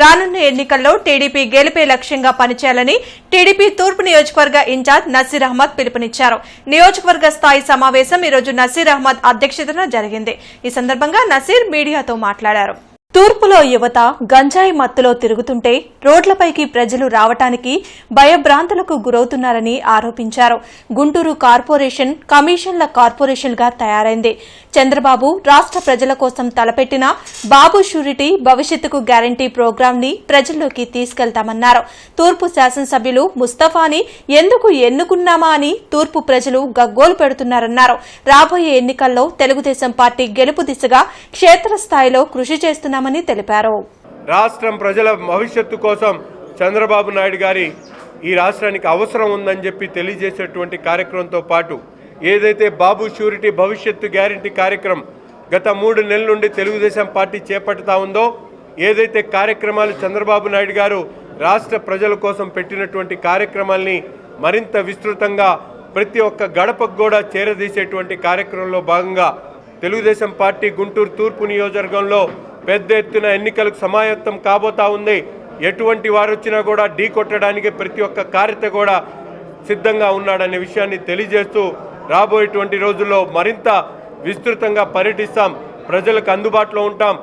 రానున్న ఎన్నికల్లో టీడీపీ గెలిపే లక్ష్యంగా పనిచేయాలని టీడీపీ తూర్పు నియోజకవర్గ ఇన్ఛార్జ్ నసీర్ అహ్మద్ పిలుపునిచ్చారు. నియోజకవర్గ స్థాయి సమావేశం ఈరోజు నసీర్ అహ్మద్ అధ్యక్షతన జరిగింది. ఈ సందర్భంగా నసీర్ మీడియాతో మాట్లాడారు. తూర్పులో యువత గంజాయి మత్తులో తిరుగుతుంటే రోడ్లపైకి ప్రజలు రావటానికి భయభ్రాంతులకు గురవుతున్నారని ఆరోపించారు. గుంటూరు కార్పొరేషన్ కమిషన్ల కార్పొరేషన్గా తయారైంది. చంద్రబాబు రాష్ట్ర ప్రజల కోసం తలపెట్టిన బాబు షూరిటీ భవిష్యత్తుకు గ్యారంటీ ప్రోగ్రాం ని ప్రజల్లోకి తీసుకెళ్తామన్నారు. తూర్పు శాసనసభ్యులు ముస్తఫాని ఎందుకు ఎన్నుకున్నామా అని తూర్పు ప్రజలు గగ్గోలు పెడుతున్నారన్నారు. రాబోయే ఎన్నికల్లో తెలుగుదేశం పార్టీ గెలుపు దిశగా క్షేత్రస్థాయిలో కృషి చేస్తున్నామని తెలిపారు. రాష్ట్రం ప్రజల భవిష్యత్తు కోసం చంద్రబాబు నాయుడు గారి ఈ రాష్ట్రానికి అవసరం ఉందని చెప్పి తెలియజేసేటువంటి కార్యక్రమంతో పాటు ఏదైతే బాబు షూరిటీ భవిష్యత్తు గ్యారంటీ కార్యక్రమం గత మూడు నెలల నుండి తెలుగుదేశం పార్టీ చేపడతా ఉందో ఏదైతే కార్యక్రమాలు చంద్రబాబు నాయుడు గారు రాష్ట్ర ప్రజల కోసం పెట్టినటువంటి కార్యక్రమాల్ని మరింత విస్తృతంగా ప్రతి ఒక్క గడపకు కూడా చేరదీసేటువంటి కార్యక్రమంలో భాగంగా తెలుగుదేశం పార్టీ గుంటూరు తూర్పు నియోజకవర్గంలో పెద్ద ఎత్తున ఎన్నికలకు సమాయత్తం కాబోతా ఉంది. ఎటువంటి వారు వచ్చినా కూడా ఢీ కొట్టడానికి ప్రతి ఒక్క కార్యత కూడా సిద్ధంగా ఉన్నాడనే విషయాన్ని తెలియజేస్తూ రాబోయేటువంటి రోజుల్లో మరింత విస్తృతంగా పర్యటిస్తాం. ప్రజలకు అందుబాటులో ఉంటాం.